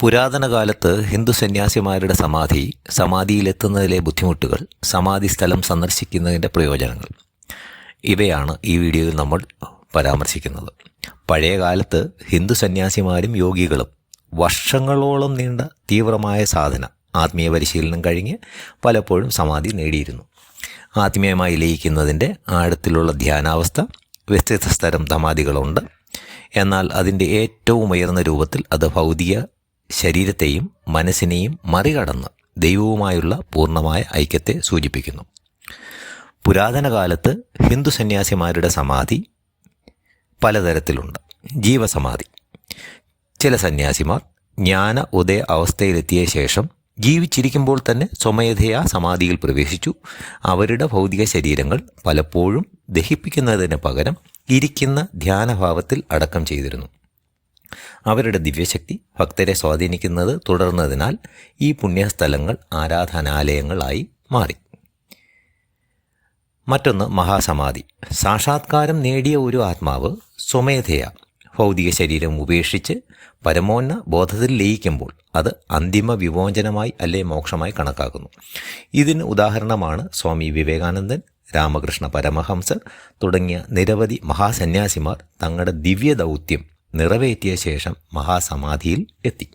പുരാതന കാലത്ത് ഹിന്ദു സന്യാസിമാരുടെ സമാധി സമാധിയിലെത്തുന്നതിലെ ബുദ്ധിമുട്ടുകൾ സമാധി സ്ഥലം സന്ദർശിക്കുന്നതിന്റെ പ്രയോജനങ്ങൾ. ഇവയാണ് ഈ വീഡിയോയിൽ നമ്മൾ പരാമർശിക്കുന്നത്. പഴയ കാലത്ത് ഹിന്ദു സന്യാസിമാരും യോഗികളും വർഷങ്ങളോളം നീണ്ട തീവ്രമായ സാധന ആത്മീയ പരിശീലനം കഴിഞ്ഞ് പലപ്പോഴും സമാധി നേടിയിരുന്നു. ആത്മീയമായി ലയിക്കുന്നതിന്റെ ആഴത്തിലുള്ള ധ്യാനാവസ്ഥ വ്യത്യസ്ത തരം സമാധികളുണ്ട്. എന്നാൽ അതിന്റെ ഏറ്റവും ഉയർന്ന രൂപത്തിൽ അത് ഭൗതിക ശരീരത്തെയും മനസ്സിനെയും മറികടന്ന് ദൈവവുമായുള്ള പൂർണമായ ഐക്യത്തെ സൂചിപ്പിക്കുന്നു. പുരാതന കാലത്ത് ഹിന്ദു സന്യാസിമാരുടെ സമാധി പലതരത്തിലുണ്ട്. ജീവസമാധി. ചില സന്യാസിമാർ ജ്ഞാന ഉദയ അവസ്ഥയിലെത്തിയ ശേഷം ജീവിച്ചിരിക്കുമ്പോൾ തന്നെ സ്വമേധയാ സമാധിയിൽ പ്രവേശിച്ചു. അവരുടെ ഭൗതിക ശരീരങ്ങൾ പലപ്പോഴും ദഹിപ്പിക്കുന്നതിന് പകരം ഇരിക്കുന്ന ധ്യാനഭാവത്തിൽ അടക്കം ചെയ്തിരുന്നു. അവരുടെ ദിവ്യശക്തി ഭക്തരെ സ്വാധീനിക്കുന്നത് തുടർന്നതിനാൽ ഈ പുണ്യസ്ഥലങ്ങൾ ആരാധനാലയങ്ങളായി മാറി. മറ്റൊന്ന് മഹാസമാധി. സാക്ഷാത്കാരം നേടിയ ഒരു ആത്മാവ് സ്വമേധയ. ഭൗതിക ശരീരം ഉപേക്ഷിച്ച് പരമോന്ന ബോധത്തിൽ ലയിക്കുമ്പോൾ അത് അന്തിമ വിമോചനമായി അല്ലെ മോക്ഷമായി കണക്കാക്കുന്നു. ഇതിന് ഉദാഹരണമാണ് സ്വാമി വിവേകാനന്ദൻ രാമകൃഷ്ണ പരമഹംസർ തുടങ്ങിയ നിരവധി മഹാസന്യാസിമാർ തങ്ങളുടെ ദിവ്യ ദൗത്യം നിറവേറ്റിയ ശേഷം മഹാസമാധിയിൽ എത്തി.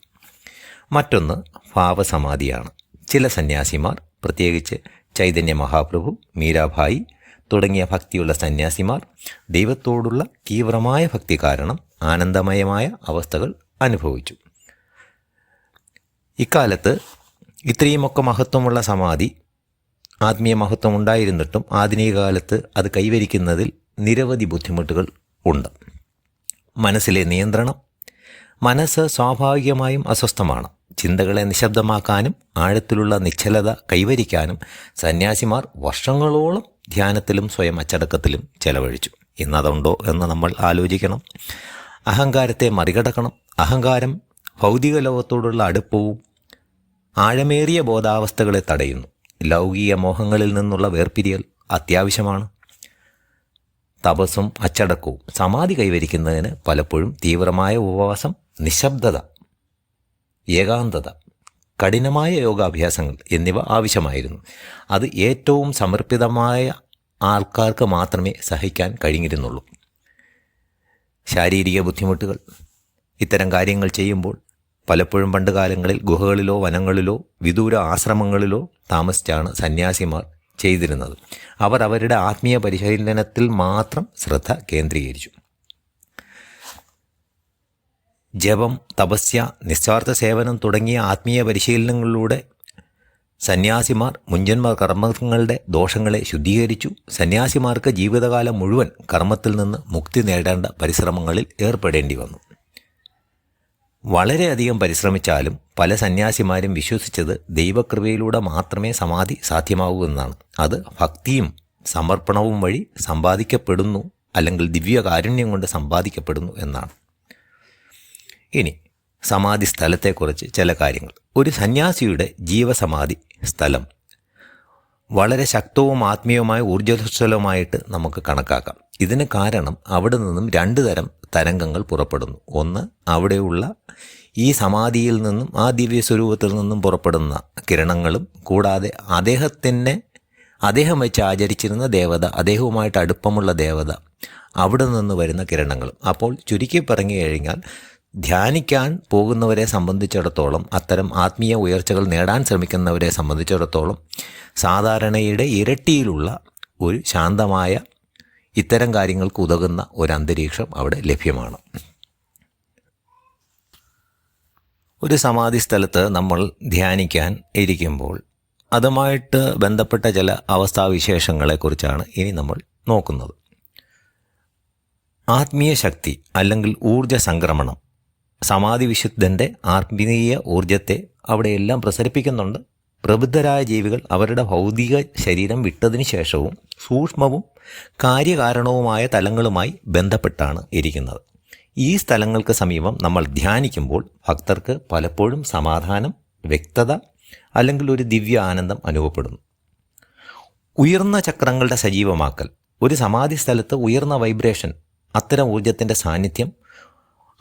മറ്റൊന്ന് ഭാവസമാധിയാണ്. ചില സന്യാസിമാർ പ്രത്യേകിച്ച് ചൈതന്യ മഹാപ്രഭു മീരാഭായി തുടങ്ങിയ ഭക്തിയുള്ള സന്യാസിമാർ ദൈവത്തോടുള്ള തീവ്രമായ ഭക്തി കാരണം ആനന്ദമയമായ അവസ്ഥകൾ അനുഭവിച്ചു. ഇക്കാലത്ത് ഇത്രയുമൊക്കെ മഹത്വമുള്ള സമാധി ആത്മീയ മഹത്വം ഉണ്ടായിരുന്നിട്ടും ആധുനിക കാലത്ത് അത് കൈവരിക്കുന്നതിൽ നിരവധി ബുദ്ധിമുട്ടുകൾ ഉണ്ട്. മനസ്സിലെ നിയന്ത്രണം. മനസ്സ് സ്വാഭാവികമായും അസ്വസ്ഥമാണ്. ചിന്തകളെ നിശബ്ദമാക്കാനും ആഴത്തിലുള്ള നിശ്ചലത കൈവരിക്കാനും സന്യാസിമാർ വർഷങ്ങളോളം ധ്യാനത്തിലും സ്വയം അച്ചടക്കത്തിലും ചെലവഴിച്ചു. ഇന്നതുണ്ടോ എന്ന് നമ്മൾ ആലോചിക്കണം. അഹങ്കാരത്തെ മറികടക്കണം. അഹങ്കാരം ഭൗതിക ലോകത്തോടുള്ള അടുപ്പവും ആഴമേറിയ ബോധാവസ്ഥകളെ തടയുന്നു. ലൗകിക മോഹങ്ങളിൽ നിന്നുള്ള വേർപിരിയൽ അത്യാവശ്യമാണ്. തപസ്സും അച്ചടക്കവും സമാധി കൈവരിക്കുന്നതിന് പലപ്പോഴും തീവ്രമായ ഉപവാസം നിശബ്ദത ഏകാന്തത കഠിനമായ യോഗാഭ്യാസങ്ങൾ എന്നിവ ആവശ്യമായിരുന്നു. അത് ഏറ്റവും സമർപ്പിതമായ ആൾക്കാർക്ക് മാത്രമേ സഹിക്കാൻ കഴിഞ്ഞിരുന്നുള്ളൂ. ശാരീരിക ബുദ്ധിമുട്ടുകൾ ഇത്തരം കാര്യങ്ങൾ ചെയ്യുമ്പോൾ പലപ്പോഴും പണ്ട് കാലങ്ങളിൽ ഗുഹകളിലോ വനങ്ങളിലോ വിദൂര ആശ്രമങ്ങളിലോ താമസിച്ചാണ് സന്യാസിമാർ ചെയ്തിരുന്നത്. അവർ അവരുടെ ആത്മീയ പരിശീലനത്തിൽ മാത്രം ശ്രദ്ധ കേന്ദ്രീകരിച്ചു. ജപം തപസ്യ നിസ്വാർത്ഥ സേവനം തുടങ്ങിയ ആത്മീയ പരിശീലനങ്ങളിലൂടെ സന്യാസിമാർ മുൻജന്മ കർമ്മങ്ങളുടെ ദോഷങ്ങളെ ശുദ്ധീകരിച്ചു. സന്യാസിമാർക്ക് ജീവിതകാലം മുഴുവൻ കർമ്മത്തിൽ നിന്ന് മുക്തി നേടേണ്ട പരിശ്രമങ്ങളിൽ ഏർപ്പെടേണ്ടി വന്നു. വളരെയധികം പരിശ്രമിച്ചാലും പല സന്യാസിമാരും വിശ്വസിച്ചത് ദൈവകൃപയിലൂടെ മാത്രമേ സമാധി സാധ്യമാകൂ എന്നാണ്. അത് ഭക്തിയും സമർപ്പണവും വഴി സമ്പാദിക്കപ്പെടുന്നു അല്ലെങ്കിൽ ദിവ്യകാരുണ്യം കൊണ്ട് സമ്പാദിക്കപ്പെടുന്നു എന്നാണ്. ഇനി സമാധി സ്ഥലത്തെക്കുറിച്ച് ചില കാര്യങ്ങൾ. ഒരു സന്യാസിയുടെ ജീവസമാധി സ്ഥലം. വളരെ ശക്തവും ആത്മീയവുമായ ഊർജസ്വലവുമായിട്ട് നമുക്ക് കണക്കാക്കാം. ഇതിന് കാരണം അവിടെ നിന്നും രണ്ട് തരം തരംഗങ്ങൾ പുറപ്പെടുന്നു. ഒന്ന് അവിടെയുള്ള ഈ സമാധിയിൽ നിന്നും ആ ദിവ്യ സ്വരൂപത്തിൽ നിന്നും പുറപ്പെടുന്ന കിരണങ്ങളും കൂടാതെ അദ്ദേഹത്തിന്റെ അദ്ദേഹം വെച്ച് ആചരിച്ചിരുന്ന ദേവത അദ്ദേഹവുമായിട്ട് അടുപ്പമുള്ള ദേവത അവിടെ നിന്ന് വരുന്ന കിരണങ്ങളും. അപ്പോൾ ചുരുക്കി പറഞ്ഞു കഴിഞ്ഞാൽ ധ്യാനിക്കാൻ പോകുന്നവരെ സംബന്ധിച്ചിടത്തോളം അത്തരം ആത്മീയ ഉയർച്ചകൾ നേടാൻ ശ്രമിക്കുന്നവരെ സംബന്ധിച്ചിടത്തോളം സാധാരണയുടെ ഇരട്ടിയിലുള്ള ഒരു ശാന്തമായ ഇത്തരം കാര്യങ്ങൾക്ക് ഉതകുന്ന ഒരു അന്തരീക്ഷം അവിടെ ലഭ്യമാണ്. ഒരു സമാധി സ്ഥലത്ത് നമ്മൾ ധ്യാനിക്കാൻ ഇരിക്കുമ്പോൾ അതുമായിട്ട് ബന്ധപ്പെട്ട ചില അവസ്ഥാവിശേഷങ്ങളെക്കുറിച്ചാണ് ഇനി നമ്മൾ നോക്കുന്നത്. ആത്മീയ ശക്തി അല്ലെങ്കിൽ ഊർജ സംക്രമണം സമാധി വിശുദ്ധന്റെ ആത്മീയ ഊർജത്തെ അവിടെയെല്ലാം പ്രസരിപ്പിക്കുന്നുണ്ട്. പ്രബുദ്ധരായ ജീവികൾ അവരുടെ ഭൗതിക ശരീരം വിട്ടതിന് ശേഷവും സൂക്ഷ്മവും കാര്യകാരണവുമായ തലങ്ങളുമായി ബന്ധപ്പെട്ടാണ് ഇരിക്കുന്നത്. ഈ സ്ഥലങ്ങൾക്ക് സമീപം നമ്മൾ ധ്യാനിക്കുമ്പോൾ ഭക്തർക്ക് പലപ്പോഴും സമാധാനം വ്യക്തത അല്ലെങ്കിൽ ഒരു ദിവ്യ ആനന്ദം അനുഭവപ്പെടുന്നു. ഉയർന്ന ചക്രങ്ങളുടെ സജീവമാക്കൽ ഒരു സമാധി സ്ഥലത്ത് ഉയർന്ന വൈബ്രേഷൻ അത്തരം ഊർജത്തിന്റെ സാന്നിധ്യം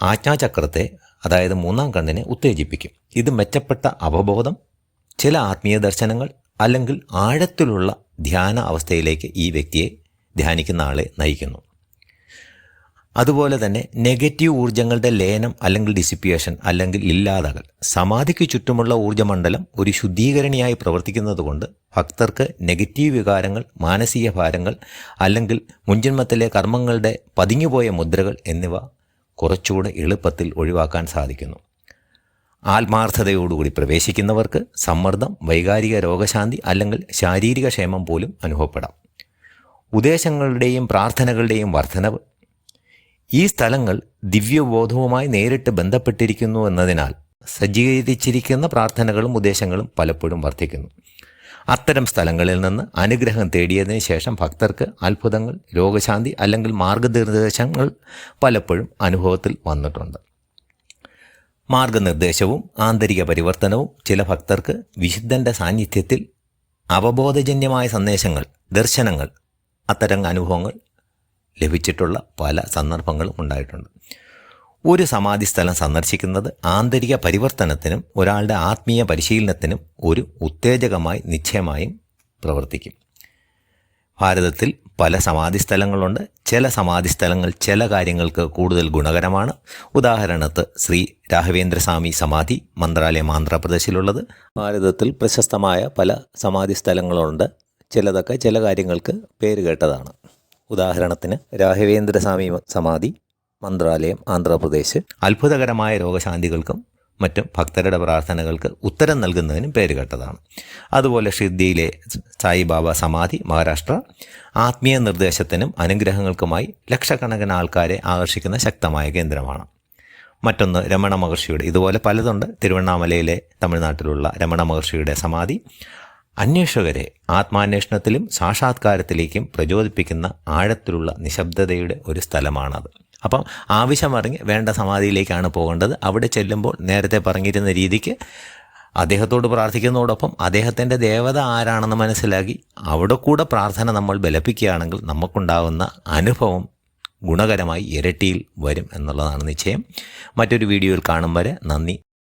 ആജ്ഞാചക്രത്തെ അതായത് മൂന്നാം കണ്ണിനെ ഉത്തേജിപ്പിക്കും. ഇത് മെച്ചപ്പെട്ട അവബോധം ചില ആത്മീയ ദർശനങ്ങൾ അല്ലെങ്കിൽ ആഴത്തിലുള്ള ധ്യാന അവസ്ഥയിലേക്ക് ഈ വ്യക്തിയെ ധ്യാനിക്കുന്ന ആളെ നയിക്കുന്നു. അതുപോലെ തന്നെ നെഗറ്റീവ് ഊർജങ്ങളുടെ ലയനം അല്ലെങ്കിൽ ഡിസിപ്പിയേഷൻ അല്ലെങ്കിൽ ഇല്ലാതാകൽ. സമാധിക്ക് ചുറ്റുമുള്ള ഊർജമണ്ഡലം ഒരു ശുദ്ധീകരണിയായി പ്രവർത്തിക്കുന്നതുകൊണ്ട് ഭക്തർക്ക് നെഗറ്റീവ് വികാരങ്ങൾ മാനസിക ഭാരങ്ങൾ അല്ലെങ്കിൽ മുൻജന്മത്തിലെ കർമ്മങ്ങളുടെ പതിഞ്ഞുപോയ മുദ്രകൾ എന്നിവ കുറച്ചുകൂടെ എളുപ്പത്തിൽ ഒഴിവാക്കാൻ സാധിക്കുന്നു. ആത്മാർത്ഥതയോടുകൂടി പ്രവേശിക്കുന്നവർക്ക് സമ്മർദ്ദം വൈകാരിക രോഗശാന്തി അല്ലെങ്കിൽ ശാരീരിക ക്ഷേമം പോലും അനുഭവപ്പെടാം. ഉദ്ദേശങ്ങളുടെയും പ്രാർത്ഥനകളുടെയും വർധനവ്. ഈ സ്ഥലങ്ങൾ ദിവ്യബോധവുമായി നേരിട്ട് ബന്ധപ്പെട്ടിരിക്കുന്നു എന്നതിനാൽ സജ്ജീകരിച്ചിരിക്കുന്ന പ്രാർത്ഥനകളും ഉദ്ദേശങ്ങളും പലപ്പോഴും വർദ്ധിക്കുന്നു അത്തരം സ്ഥലങ്ങളിൽ നിന്ന് അനുഗ്രഹം തേടിയതിനു ശേഷം ഭക്തർക്ക് അത്ഭുതങ്ങൾ രോഗശാന്തി അല്ലെങ്കിൽ മാർഗനിർദ്ദേശങ്ങൾ പലപ്പോഴും അനുഭവത്തിൽ വന്നിട്ടുണ്ട്. മാർഗനിർദ്ദേശവും ആന്തരിക പരിവർത്തനവും ചില ഭക്തർക്ക് വിശുദ്ധന്റെ സാന്നിധ്യത്തിൽ അവബോധജന്യമായ സന്ദേശങ്ങൾ ദർശനങ്ങൾ അത്തരം അനുഭവങ്ങൾ ലഭിച്ചിട്ടുള്ള പല സന്ദർഭങ്ങളും ഉണ്ടായിട്ടുണ്ട്. ഒരു സമാധി സ്ഥലം സന്ദർശിക്കുന്നത് ആന്തരിക പരിവർത്തനത്തിനും ഒരാളുടെ ആത്മീയ പരിശീലനത്തിനും ഒരു ഉത്തേജകമായി നിശ്ചയമായും പ്രവർത്തിക്കും. ഭാരതത്തിൽ പല സമാധി സ്ഥലങ്ങളുണ്ട് ചില സമാധി സ്ഥലങ്ങൾ ചില കാര്യങ്ങൾക്ക് കൂടുതൽ ഗുണകരമാണ്. ഉദാഹരണത്ത് ശ്രീ രാഘവേന്ദ്രസ്വാമി സമാധി മന്ത്രാലയം ആന്ധ്രാപ്രദേശിലുള്ളത് ഭാരതത്തിൽ പ്രശസ്തമായ പല സമാധി സ്ഥലങ്ങളുണ്ട് ചിലതൊക്കെ ചില കാര്യങ്ങൾക്ക് പേര് കേട്ടതാണ്. ഉദാഹരണത്തിന് രാഘവേന്ദ്രസ്വാമി സമാധി മന്ത്രാലയം ആന്ധ്രാപ്രദേശ് അത്ഭുതകരമായ രോഗശാന്തികൾക്കും മറ്റും ഭക്തരുടെ പ്രാർത്ഥനകൾക്ക് ഉത്തരം നൽകുന്നതിനും പേരുകേട്ടതാണ് അതുപോലെ ഷിർദിയിലെ സായിബാബ സമാധി മഹാരാഷ്ട്ര ആത്മീയ നിർദ്ദേശത്തിനും അനുഗ്രഹങ്ങൾക്കുമായി ലക്ഷക്കണക്കിന് ആൾക്കാരെ ആകർഷിക്കുന്ന ശക്തമായ കേന്ദ്രമാണ്. മറ്റൊന്ന് രമണ മഹർഷിയുടെ ഇതുപോലെ പലതുണ്ട്. തിരുവണ്ണാമലയിലെ തമിഴ്നാട്ടിലുള്ള രമണ മഹർഷിയുടെ സമാധി അന്വേഷകരെ ആത്മാന്വേഷണത്തിലും സാക്ഷാത്കാരത്തിലേക്കും പ്രചോദിപ്പിക്കുന്ന ആഴത്തിലുള്ള നിശബ്ദതയുടെ ഒരു സ്ഥലമാണത്. അപ്പം ആവശ്യമറിഞ്ഞ് വേണ്ട സമാധിയിലേക്കാണ് പോകേണ്ടത്. അവിടെ ചെല്ലുമ്പോൾ നേരത്തെ പറഞ്ഞിരുന്ന രീതിക്ക് അദ്ദേഹത്തോട് പ്രാർത്ഥിക്കുന്നതോടൊപ്പം അദ്ദേഹത്തിന്റെ ദേവത ആരാണെന്ന് മനസ്സിലാക്കി അവിടെ കൂടെ പ്രാർത്ഥന നമ്മൾ ബലപ്പിക്കുകയാണെങ്കിൽ നമുക്കുണ്ടാകുന്ന അനുഭവം ഗുണകരമായി ഇരട്ടിയിൽ വരും എന്നുള്ളതാണ് നിശ്ചയം. മറ്റൊരു വീഡിയോയിൽ കാണും വരെ നന്ദി.